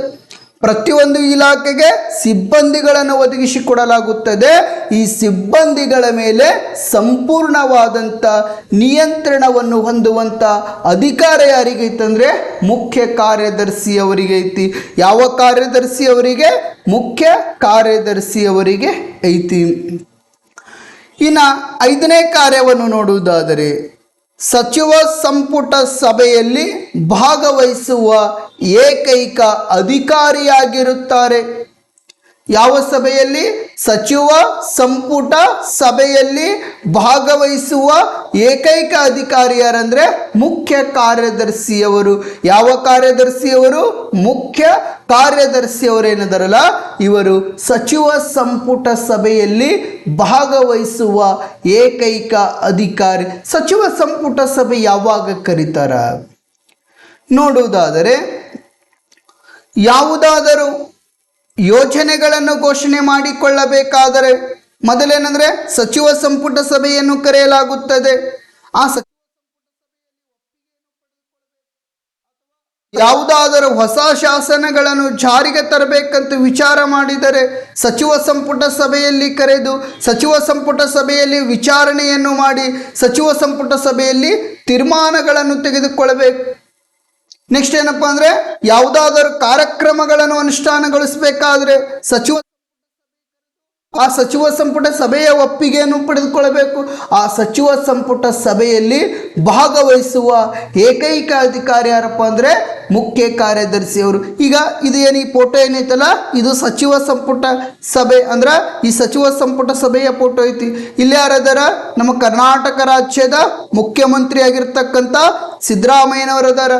[SPEAKER 1] ಪ್ರತಿಯೊಂದು ಇಲಾಖೆಗೆ ಸಿಬ್ಬಂದಿಗಳನ್ನು ಒದಗಿಸಿಕೊಡಲಾಗುತ್ತದೆ. ಈ ಸಿಬ್ಬಂದಿಗಳ ಮೇಲೆ ಸಂಪೂರ್ಣವಾದಂಥ ನಿಯಂತ್ರಣವನ್ನು ಹೊಂದುವಂಥ ಅಧಿಕಾರ ಯಾರಿಗೈತಂದರೆ ಮುಖ್ಯ ಕಾರ್ಯದರ್ಶಿಯವರಿಗೆ ಐತಿ. ಯಾವ ಕಾರ್ಯದರ್ಶಿಯವರಿಗೆ? ಮುಖ್ಯ ಕಾರ್ಯದರ್ಶಿಯವರಿಗೆ ಐತಿ. ಇನ್ನು ಐದನೇ ಕಾರ್ಯವನ್ನು ನೋಡುವುದಾದರೆ ಸಚಿವ ಸಂಪುಟ ಸಭೆಯಲ್ಲಿ ಭಾಗವಹಿಸುವ ಏಕೈಕ ಅಧಿಕಾರಿಯಾಗಿರುತ್ತಾರೆ. ಯಾವ ಸಭೆಯಲ್ಲಿ? ಸಚಿವ ಸಂಪುಟ ಸಭೆಯಲ್ಲಿ ಭಾಗವಹಿಸುವ ಏಕೈಕ ಅಧಿಕಾರಿ ಯಾರಂದ್ರೆ ಮುಖ್ಯ ಕಾರ್ಯದರ್ಶಿಯವರು. ಯಾವ ಕಾರ್ಯದರ್ಶಿಯವರು? ಮುಖ್ಯ ಕಾರ್ಯದರ್ಶಿಯವರು ಏನದಾರಲ್ಲ ಇವರು ಸಚಿವ ಸಂಪುಟ ಸಭೆಯಲ್ಲಿ ಭಾಗವಹಿಸುವ ಏಕೈಕ ಅಧಿಕಾರಿ. ಸಚಿವ ಸಂಪುಟ ಸಭೆ ಯಾವಾಗ ಕರೀತಾರ? ನೋಡುವುದಾದರೆ, ಯಾವುದಾದರೂ ಯೋಜನೆಗಳನ್ನು ಘೋಷಣೆ ಮಾಡಿಕೊಳ್ಳಬೇಕಾದರೆ ಮೊದಲೇನೆಂದರೆ ಸಚಿವ ಸಂಪುಟ ಸಭೆಯನ್ನು ಕರೆಯಲಾಗುತ್ತದೆ. ಆ ಯಾವುದಾದರೂ ಹೊಸ ಶಾಸನಗಳನ್ನು ಜಾರಿಗೆ ತರಬೇಕಂತ ವಿಚಾರ ಮಾಡಿದರೆ ಸಚಿವ ಸಂಪುಟ ಸಭೆಯಲ್ಲಿ ಕರೆದು ಸಚಿವ ಸಂಪುಟ ಸಭೆಯಲ್ಲಿ ವಿಚಾರಣೆಯನ್ನು ಮಾಡಿ ಸಚಿವ ಸಂಪುಟ ಸಭೆಯಲ್ಲಿ ತೀರ್ಮಾನಗಳನ್ನು ತೆಗೆದುಕೊಳ್ಳಬೇಕು. ನೆಕ್ಸ್ಟ್ ಏನಪ್ಪಾ ಅಂದ್ರೆ ಯಾವುದಾದರೂ ಕಾರ್ಯಕ್ರಮಗಳನ್ನು ಅನುಷ್ಠಾನಗೊಳಿಸಬೇಕಾದ್ರೆ ಸಚಿವ ಆ ಸಚಿವ ಸಂಪುಟ ಸಭೆಯ ಒಪ್ಪಿಗೆಯನ್ನು ಪಡೆದುಕೊಳ್ಳಬೇಕು. ಆ ಸಚಿವ ಸಂಪುಟ ಸಭೆಯಲ್ಲಿ ಭಾಗವಹಿಸುವ ಏಕೈಕ ಅಧಿಕಾರಿ ಯಾರಪ್ಪ ಅಂದರೆ ಮುಖ್ಯ ಕಾರ್ಯದರ್ಶಿಯವರು. ಈಗ ಇದು ಏನು ಈ ಫೋಟೋ ಏನೈತಲ್ಲ? ಇದು ಸಚಿವ ಸಂಪುಟ ಸಭೆ ಅಂದ್ರೆ ಈ ಸಚಿವ ಸಂಪುಟ ಸಭೆಯ ಫೋಟೋ ಐತಿ. ಇಲ್ಲಿ ಯಾರದಾರ? ನಮ್ಮ ಕರ್ನಾಟಕ ರಾಜ್ಯದ ಮುಖ್ಯಮಂತ್ರಿ ಆಗಿರ್ತಕ್ಕಂಥ ಸಿದ್ದರಾಮಯ್ಯನವರದಾರ.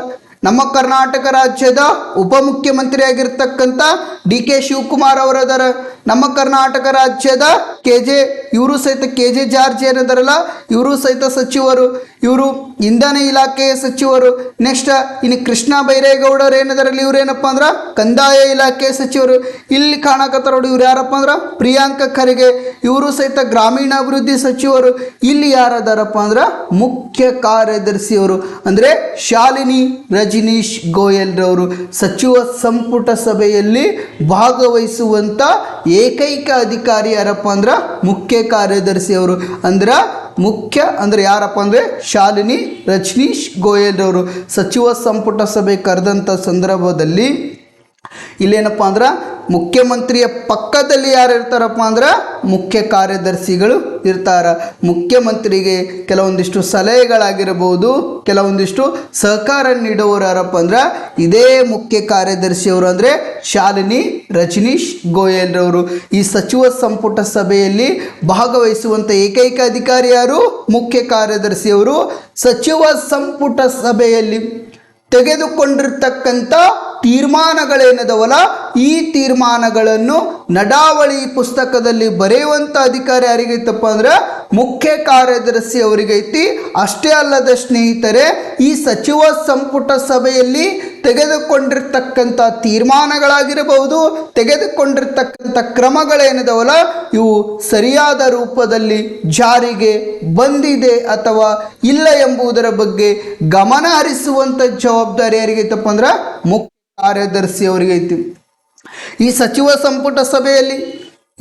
[SPEAKER 1] ನಮ್ಮ ಕರ್ನಾಟಕ ರಾಜ್ಯದ ಉಪಮುಖ್ಯಮಂತ್ರಿಯಾಗಿರ್ತಕ್ಕಂಥ ಡಿ ಕೆ ಶಿವಕುಮಾರ್ ಅವರದರ ನಮ್ಮ ಕರ್ನಾಟಕ ರಾಜ್ಯದ ಕೆ ಜೆ, ಇವರು ಸಹಿತ ಕೆ ಜೆ ಜಾರ್ಜ್ ಏನಿದಾರಲ್ಲ ಇವರು ಸಹಿತ ಸಚಿವರು. ಇವರು ಇಂಧನ ಇಲಾಖೆಯ ಸಚಿವರು. ನೆಕ್ಸ್ಟ್ ಇನ್ನು ಕೃಷ್ಣ ಬೈರೇಗೌಡರು ಏನದರಲ್ಲಿ, ಇವರು ಏನಪ್ಪ ಅಂದ್ರೆ, ಕಂದಾಯ ಇಲಾಖೆ ಸಚಿವರು. ಇಲ್ಲಿ ಕಾಣಕತ್ತಾರ ನೋಡಿ ಇವ್ರು ಯಾರಪ್ಪ ಅಂದ್ರೆ, ಪ್ರಿಯಾಂಕ ಖರ್ಗೆ. ಇವರು ಸಹಿತ ಗ್ರಾಮೀಣಾಭಿವೃದ್ಧಿ ಸಚಿವರು. ಇಲ್ಲಿ ಯಾರದಾರಪ್ಪ ಅಂದ್ರೆ, ಮುಖ್ಯ ಕಾರ್ಯದರ್ಶಿಯವರು. ಅಂದರೆ ಶಾಲಿನಿ ರಜನೀಶ್ ಗೋಯಲ್ ರವರು ಸಚಿವ ಸಂಪುಟ ಸಭೆಯಲ್ಲಿ ಭಾಗವಹಿಸುವಂಥ ಏಕೈಕ ಅಧಿಕಾರಿ ಯಾರಪ್ಪ ಅಂದ್ರೆ, ಮುಖ್ಯ ಕಾರ್ಯದರ್ಶಿಯವರು. ಅಂದ್ರೆ ಮುಖ್ಯ ಅಂದರೆ ಯಾರಪ್ಪ ಅಂದರೆ ಶಾಲಿನಿ, ರಜನೀಶ್ ಗೋಯಲ್ ಅವರು ಸಚಿವ ಸಂಪುಟ ಸಭೆ ಕರೆದಂಥ ಸಂದರ್ಭದಲ್ಲಿ ಇಲ್ಲೇನಪ್ಪ ಅಂದ್ರೆ ಮುಖ್ಯಮಂತ್ರಿಯ ಪಕ್ಕದಲ್ಲಿ ಯಾರು ಇರ್ತಾರಪ್ಪ ಅಂದ್ರೆ ಮುಖ್ಯ ಕಾರ್ಯದರ್ಶಿಗಳು ಇರ್ತಾರ. ಮುಖ್ಯಮಂತ್ರಿಗೆ ಕೆಲವೊಂದಿಷ್ಟು ಸಲಹೆಗಳಾಗಿರಬಹುದು ಕೆಲವೊಂದಿಷ್ಟು ಸಹಕಾರ ನೀಡುವವರು ಯಾರಪ್ಪ ಅಂದ್ರೆ ಇದೇ ಮುಖ್ಯ ಕಾರ್ಯದರ್ಶಿಯವರು ಅಂದರೆ ಶಾಲಿನಿ ರಜನೀಶ್ ಗೋಯಲ್ ರವರು ಈ ಸಚಿವ ಸಂಪುಟ ಸಭೆಯಲ್ಲಿ ಭಾಗವಹಿಸುವಂಥ ಏಕೈಕ ಅಧಿಕಾರಿ ಯಾರು? ಮುಖ್ಯ ಕಾರ್ಯದರ್ಶಿಯವರು. ಸಚಿವ ಸಂಪುಟ ಸಭೆಯಲ್ಲಿ ತೆಗೆದುಕೊಂಡಿರ್ತಕ್ಕಂಥ ತೀರ್ಮಾನಗಳೇನದವಲ್ಲ, ಈ ತೀರ್ಮಾನಗಳನ್ನು ನಡಾವಳಿ ಪುಸ್ತಕದಲ್ಲಿ ಬರೆಯುವಂಥ ಅಧಿಕಾರಿ ಯಾರಿಗೈತಪ್ಪ ಅಂದ್ರೆ ಮುಖ್ಯ ಕಾರ್ಯದರ್ಶಿ ಅವರಿಗೈತಿ. ಅಷ್ಟೇ ಅಲ್ಲದ ಸ್ನೇಹಿತರೆ, ಈ ಸಚಿವ ಸಂಪುಟ ಸಭೆಯಲ್ಲಿ ತೆಗೆದುಕೊಂಡಿರ್ತಕ್ಕಂಥ ತೀರ್ಮಾನಗಳಾಗಿರಬಹುದು, ತೆಗೆದುಕೊಂಡಿರ್ತಕ್ಕಂಥ ಕ್ರಮಗಳೇನಿದವಲ್ಲ, ಇವು ಸರಿಯಾದ ರೂಪದಲ್ಲಿ ಜಾರಿಗೆ ಬಂದಿದೆ ಅಥವಾ ಇಲ್ಲ ಎಂಬುದರ ಬಗ್ಗೆ ಗಮನ ಹರಿಸುವಂಥ ಜವಾಬ್ದಾರಿ ಯಾರಿಗೈತಪ್ಪ ಅಂದ್ರೆ ಮುಖ್ಯ ಕಾರ್ಯದರ್ಶಿ ಅವರಿಗೈತಿ ಈ ಸಚಿವ ಸಂಪುಟ ಸಭೆಯಲ್ಲಿ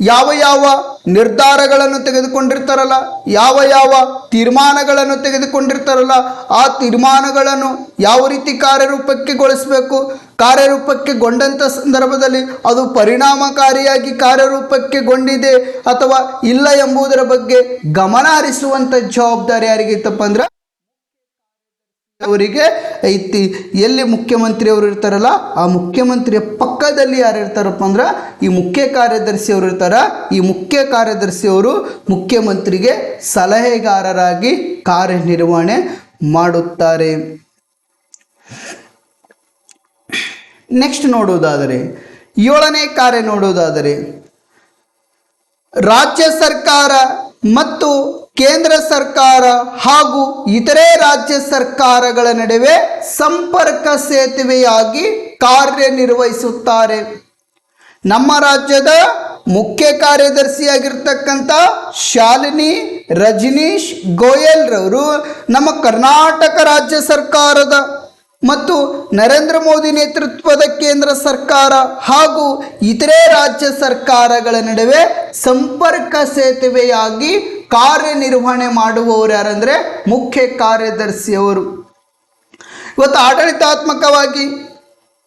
[SPEAKER 1] ಯಾವ ಯಾವ ನಿರ್ಧಾರಗಳನ್ನು ತೆಗೆದುಕೊಂಡಿರ್ತಾರಲ್ಲ, ಯಾವ ಯಾವ ತೀರ್ಮಾನಗಳನ್ನು ತೆಗೆದುಕೊಂಡಿರ್ತಾರಲ್ಲ, ಆ ತೀರ್ಮಾನಗಳನ್ನು ಯಾವ ರೀತಿ ಕಾರ್ಯರೂಪಕ್ಕೆ ಗೊಳಿಸಬೇಕು, ಕಾರ್ಯರೂಪಕ್ಕೆ ಗೊಂಡಂಥ ಸಂದರ್ಭದಲ್ಲಿ ಅದು ಪರಿಣಾಮಕಾರಿಯಾಗಿ ಕಾರ್ಯರೂಪಕ್ಕೆ ಅಥವಾ ಇಲ್ಲ ಎಂಬುದರ ಬಗ್ಗೆ ಗಮನ ಹರಿಸುವಂಥ ಜವಾಬ್ದಾರಿ ಯಾರಿಗಿತ್ತಪ್ಪ ಅಂದ್ರೆ ಅವರಿಗೆ, ಐತಿ, ಎಲ್ಲಿ ಮುಖ್ಯಮಂತ್ರಿ ಅವರು ಇರ್ತಾರಲ್ಲ, ಆ ಮುಖ್ಯಮಂತ್ರಿಯ ಪಕ್ಕದಲ್ಲಿ ಯಾರು ಇರ್ತಾರಪ್ಪ ಅಂದ್ರೆ, ಈ ಮುಖ್ಯ ಕಾರ್ಯದರ್ಶಿ ಅವರು ಇರ್ತಾರ. ಈ ಮುಖ್ಯ ಕಾರ್ಯದರ್ಶಿ ಅವರು ಮುಖ್ಯಮಂತ್ರಿಗೆ ಸಲಹೆಗಾರರಾಗಿ ಕಾರ್ಯನಿರ್ವಹಣೆ ಮಾಡುತ್ತಾರೆ. ನೆಕ್ಸ್ಟ್ ನೋಡುವುದಾದರೆ, ಏಳನೇ ಕಾರ್ಯ ನೋಡುವುದಾದರೆ, ರಾಜ್ಯ ಸರ್ಕಾರ ಮತ್ತು ಕೇಂದ್ರ ಸರ್ಕಾರ ಹಾಗೂ ಇತರೆ ರಾಜ್ಯ ಸರ್ಕಾರಗಳ ನಡುವೆ ಸಂಪರ್ಕ ಸೇತುವೆಯಾಗಿ ಕಾರ್ಯನಿರ್ವಹಿಸುತ್ತಾರೆ. ನಮ್ಮ ರಾಜ್ಯದ ಮುಖ್ಯ ಕಾರ್ಯದರ್ಶಿಯಾಗಿರ್ತಕ್ಕಂಥ ಶಾಲಿನಿ ರಜನೀಶ್ ಗೋಯಲ್ ರವರು ನಮ್ಮ ಕರ್ನಾಟಕ ರಾಜ್ಯ ಸರ್ಕಾರದ ಮತ್ತು ನರೇಂದ್ರ ಮೋದಿ ನೇತೃತ್ವದ ಕೇಂದ್ರ ಸರ್ಕಾರ ಹಾಗೂ ಇತರೆ ರಾಜ್ಯ ಸರ್ಕಾರಗಳ ನಡುವೆ ಸಂಪರ್ಕ ಸೇತುವೆಯಾಗಿ ಕಾರ್ಯನಿರ್ವಹಣೆ ಮಾಡುವವರು ಯಾರಂದರೆ ಮುಖ್ಯ ಕಾರ್ಯದರ್ಶಿಯವರು. ಇವತ್ತು ಆಡಳಿತಾತ್ಮಕವಾಗಿ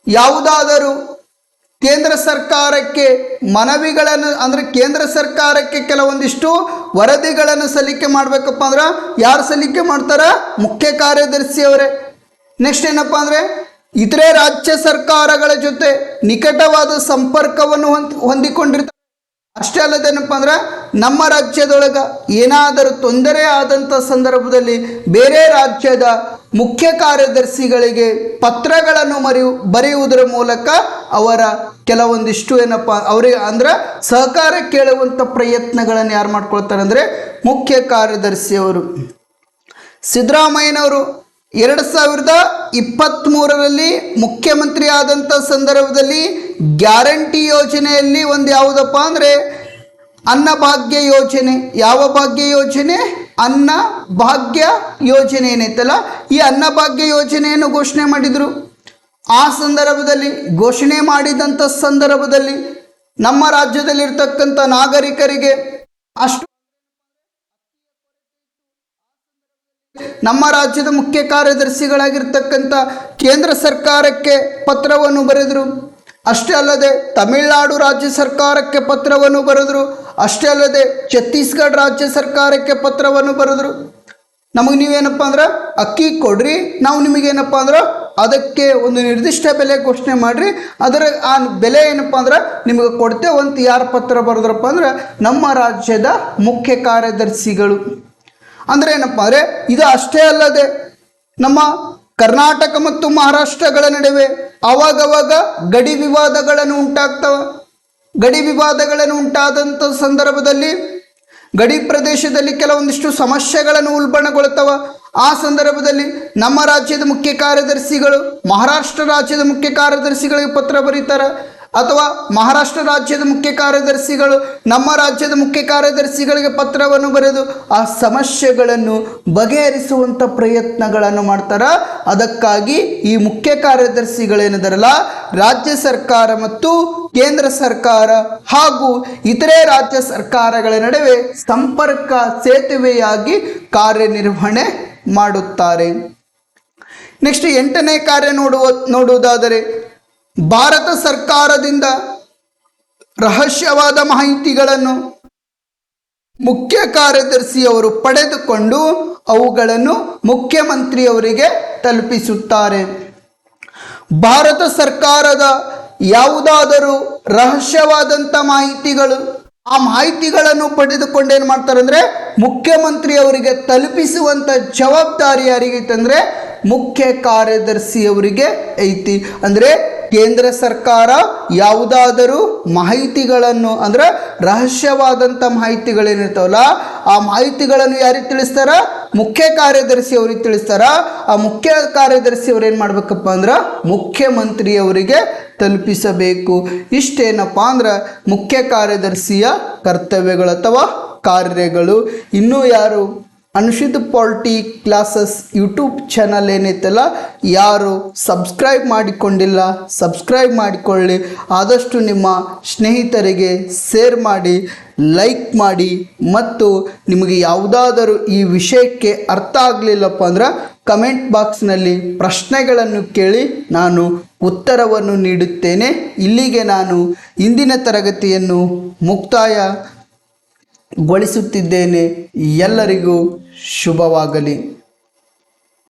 [SPEAKER 1] ಯಾವುದಾದರೂ ಕೇಂದ್ರ ಸರ್ಕಾರಕ್ಕೆ ಮನವಿಗಳನ್ನು, ಅಂದರೆ ಕೇಂದ್ರ ಸರ್ಕಾರಕ್ಕೆ ಕೆಲವೊಂದಿಷ್ಟು ವರದಿಗಳನ್ನು ಸಲ್ಲಿಕೆ ಮಾಡಬೇಕಪ್ಪ ಅಂದ್ರೆ ಯಾರು ಸಲ್ಲಿಕೆ ಮಾಡ್ತಾರ? ಮುಖ್ಯ ಕಾರ್ಯದರ್ಶಿಯವರೇ. ನೆಕ್ಸ್ಟ್ ಏನಪ್ಪ ಅಂದರೆ ಇತರೆ ರಾಜ್ಯ ಸರ್ಕಾರಗಳ ಜೊತೆ ನಿಕಟವಾದ ಸಂಪರ್ಕವನ್ನು ಹೊಂದ್, ಹೊಂದಿಕೊಂಡಿರ್ತಾರೆ. ಅಷ್ಟೇ ಅಲ್ಲದೇನಪ್ಪ ಅಂದ್ರೆ ನಮ್ಮ ರಾಜ್ಯದೊಳಗೆ ಏನಾದರೂ ತೊಂದರೆ ಆದಂಥ ಸಂದರ್ಭದಲ್ಲಿ ಬೇರೆ ರಾಜ್ಯದ ಮುಖ್ಯ ಕಾರ್ಯದರ್ಶಿಗಳಿಗೆ ಪತ್ರಗಳನ್ನು ಮರೆಯು, ಬರೆಯುವುದರ ಮೂಲಕ ಅವರ ಕೆಲವೊಂದಿಷ್ಟು ಏನಪ್ಪ ಅವರಿಗೆ ಅಂದ್ರೆ ಸಹಕಾರ ಕೇಳುವಂಥ ಪ್ರಯತ್ನಗಳನ್ನು ಯಾರು ಮಾಡ್ಕೊಳ್ತಾರೆ ಅಂದರೆ ಮುಖ್ಯ ಕಾರ್ಯದರ್ಶಿಯವರು. ಸಿದ್ದರಾಮಯ್ಯನವರು ಎರಡು ಸಾವಿರದ ಇಪ್ಪತ್ತ್ಮೂರರಲ್ಲಿ ಮುಖ್ಯಮಂತ್ರಿ ಆದಂಥ ಸಂದರ್ಭದಲ್ಲಿ ಗ್ಯಾರಂಟಿ ಯೋಜನೆಯಲ್ಲಿ ಒಂದು ಯಾವುದಪ್ಪ ಅಂದರೆ ಅನ್ನಭಾಗ್ಯ ಯೋಜನೆ. ಯಾವ ಭಾಗ್ಯ ಯೋಜನೆ? ಅನ್ನ ಭಾಗ್ಯ ಯೋಜನೆ ಏನೈತಲ್ಲ? ಈ ಅನ್ನಭಾಗ್ಯ ಯೋಜನೆಯನ್ನು ಘೋಷಣೆ ಮಾಡಿದರು. ಆ ಸಂದರ್ಭದಲ್ಲಿ, ಘೋಷಣೆ ಮಾಡಿದಂಥ ಸಂದರ್ಭದಲ್ಲಿ ನಮ್ಮ ರಾಜ್ಯದಲ್ಲಿರ್ತಕ್ಕಂಥ ನಾಗರಿಕರಿಗೆ ಅಷ್ಟು ನಮ್ಮ ರಾಜ್ಯದ ಮುಖ್ಯ ಕಾರ್ಯದರ್ಶಿಗಳಾಗಿರ್ತಕ್ಕಂಥ ಕೇಂದ್ರ ಸರ್ಕಾರಕ್ಕೆ ಪತ್ರವನ್ನು ಬರೆದರು. ಅಷ್ಟೇ ಅಲ್ಲದೆ ತಮಿಳುನಾಡು ರಾಜ್ಯ ಸರ್ಕಾರಕ್ಕೆ ಪತ್ರವನ್ನು ಬರೆದರು. ಅಷ್ಟೇ ಅಲ್ಲದೆ ಛತ್ತೀಸ್ಗಢ ರಾಜ್ಯ ಸರ್ಕಾರಕ್ಕೆ ಪತ್ರವನ್ನು ಬರೆದರು. ನಮಗೆ ನೀವೇನಪ್ಪ ಅಂದ್ರೆ ಅಕ್ಕಿ ಕೊಡ್ರಿ, ನಾವು ನಿಮಗೇನಪ್ಪ ಅಂದ್ರೆ ಅದಕ್ಕೆ ಒಂದು ನಿರ್ದಿಷ್ಟ ಬೆಲೆ ಘೋಷಣೆ ಮಾಡಿರಿ. ಅದರ ಆ ಬೆಲೆ ಏನಪ್ಪ ಅಂದ್ರೆ ನಿಮಗೆ ಕೊಡ್ತೇವೆ ಅಂತ ಯಾರು ಪತ್ರ ಬರೆದ್ರಪ್ಪ ಅಂದ್ರೆ ನಮ್ಮ ರಾಜ್ಯದ ಮುಖ್ಯ ಕಾರ್ಯದರ್ಶಿಗಳು. ಅಂದರೆ ಏನಪ್ಪ ಅಂದರೆ ಇದು ಅಷ್ಟೇ ಅಲ್ಲದೆ ನಮ್ಮ ಕರ್ನಾಟಕ ಮತ್ತು ಮಹಾರಾಷ್ಟ್ರಗಳ ನಡುವೆ ಅವಾಗವಾಗ ಗಡಿ ವಿವಾದಗಳನ್ನು ಉಂಟಾಗ್ತವೆ. ಗಡಿ ವಿವಾದಗಳನ್ನು ಉಂಟಾದಂಥ ಸಂದರ್ಭದಲ್ಲಿ ಗಡಿ ಪ್ರದೇಶದಲ್ಲಿ ಕೆಲವೊಂದಿಷ್ಟು ಸಮಸ್ಯೆಗಳನ್ನು ಉಲ್ಬಣಗೊಳ್ತವ. ಆ ಸಂದರ್ಭದಲ್ಲಿ ನಮ್ಮ ರಾಜ್ಯದ ಮುಖ್ಯ ಕಾರ್ಯದರ್ಶಿಗಳು ಮಹಾರಾಷ್ಟ್ರ ರಾಜ್ಯದ ಮುಖ್ಯ ಕಾರ್ಯದರ್ಶಿಗಳಿಗೆ ಪತ್ರ ಬರೀತಾರೆ. ಅಥವಾ ಮಹಾರಾಷ್ಟ್ರ ರಾಜ್ಯದ ಮುಖ್ಯ ಕಾರ್ಯದರ್ಶಿಗಳು, ನಮ್ಮ ರಾಜ್ಯದ ಮುಖ್ಯ ಕಾರ್ಯದರ್ಶಿಗಳಿಗೆ ಪತ್ರವನ್ನು ಬರೆದು ಆ ಸಮಸ್ಯೆಗಳನ್ನು ಬಗೆಹರಿಸುವಂಥ ಪ್ರಯತ್ನಗಳನ್ನು ಮಾಡ್ತಾರೆ? ಅದಕ್ಕಾಗಿ ಈ ಮುಖ್ಯ ಕಾರ್ಯದರ್ಶಿಗಳೇನಿದಾರಲ್ಲ, ರಾಜ್ಯ ಸರ್ಕಾರ ಮತ್ತು ಕೇಂದ್ರ ಸರ್ಕಾರ ಹಾಗೂ ಇತರೆ ರಾಜ್ಯ ಸರ್ಕಾರಗಳ ನಡುವೆ ಸಂಪರ್ಕ ಸೇತುವೆಯಾಗಿ ಕಾರ್ಯನಿರ್ವಹಣೆ ಮಾಡುತ್ತಾರೆ. ನೆಕ್ಸ್ಟ್ ಎಂಟನೇ ಕಾರ್ಯ ನೋಡುವ, ನೋಡುವುದಾದರೆ ಭಾರತ ಸರ್ಕಾರದಿಂದ ರಹಸ್ಯವಾದ ಮಾಹಿತಿಗಳನ್ನು ಮುಖ್ಯ ಕಾರ್ಯದರ್ಶಿಯವರು ಪಡೆದುಕೊಂಡು ಅವುಗಳನ್ನು ಮುಖ್ಯಮಂತ್ರಿಯವರಿಗೆ ತಲುಪಿಸುತ್ತಾರೆ. ಭಾರತ ಸರ್ಕಾರದ ಯಾವುದಾದರೂ ರಹಸ್ಯವಾದಂಥ ಮಾಹಿತಿಗಳು, ಆ ಮಾಹಿತಿಗಳನ್ನು ಪಡೆದುಕೊಂಡು ಏನು ಮಾಡ್ತಾರೆ ಅಂದರೆ ಮುಖ್ಯಮಂತ್ರಿಯವರಿಗೆ ತಲುಪಿಸುವಂಥ ಜವಾಬ್ದಾರಿ ಯಾರಿಗೈತೆ ಅಂದರೆ ಮುಖ್ಯ ಕಾರ್ಯದರ್ಶಿಯವರಿಗೆ ಐತಿ. ಅಂದರೆ ಕೇಂದ್ರ ಸರ್ಕಾರ ಯಾವುದಾದರೂ ಮಾಹಿತಿಗಳನ್ನು, ಅಂದರೆ ರಹಸ್ಯವಾದಂಥ ಮಾಹಿತಿಗಳೇನಿರ್ತಾವಲ್ಲ, ಆ ಮಾಹಿತಿಗಳನ್ನು ಯಾರಿಗೆ ತಿಳಿಸ್ತಾರ? ಮುಖ್ಯ ಕಾರ್ಯದರ್ಶಿ ಅವ್ರಿಗೆ ತಿಳಿಸ್ತಾರ. ಆ ಮುಖ್ಯ ಕಾರ್ಯದರ್ಶಿ ಅವ್ರು ಏನು ಮಾಡ್ಬೇಕಪ್ಪ ಅಂದ್ರೆ ಮುಖ್ಯಮಂತ್ರಿಯವರಿಗೆ ತಲುಪಿಸಬೇಕು. ಇಷ್ಟೇನಪ್ಪ ಅಂದ್ರೆ ಮುಖ್ಯ ಕಾರ್ಯದರ್ಶಿಯ ಕರ್ತವ್ಯಗಳು ಅಥವಾ ಕಾರ್ಯಗಳು. ಇನ್ನೂ ಯಾರು? Anushith Palti classes YouTube channel ಏನೈತಲ್ಲ ಯಾರು ಸಬ್ಸ್ಕ್ರೈಬ್ ಮಾಡಿಕೊಂಡಿಲ್ಲ, ಸಬ್ಸ್ಕ್ರೈಬ್ ಮಾಡಿಕೊಳ್ಳಿ. ಆದಷ್ಟು ನಿಮ್ಮ ಸ್ನೇಹಿತರಿಗೆ ಶೇರ್ ಮಾಡಿ, ಲೈಕ್ ಮಾಡಿ. ಮತ್ತು ನಿಮಗೆ ಯಾವುದಾದರೂ ಈ ವಿಷಯಕ್ಕೆ ಅರ್ಥ ಆಗಲಿಲ್ಲಪ್ಪ ಅಂದ್ರೆ ಕಮೆಂಟ್ ಬಾಕ್ಸ್ನಲ್ಲಿ ಪ್ರಶ್ನೆಗಳನ್ನು ಕೇಳಿ ನಾನು ಉತ್ತರವನ್ನು ನೀಡುತ್ತೇನೆ. ಇಲ್ಲಿಗೆ ನಾನು ಇಂದಿನ ತರಗತಿಯನ್ನು ಮುಕ್ತಾಯ ಗೊಳಿಸುತ್ತಿದ್ದೇನೆ. ಎಲ್ಲರಿಗೂ ಶುಭವಾಗಲಿ.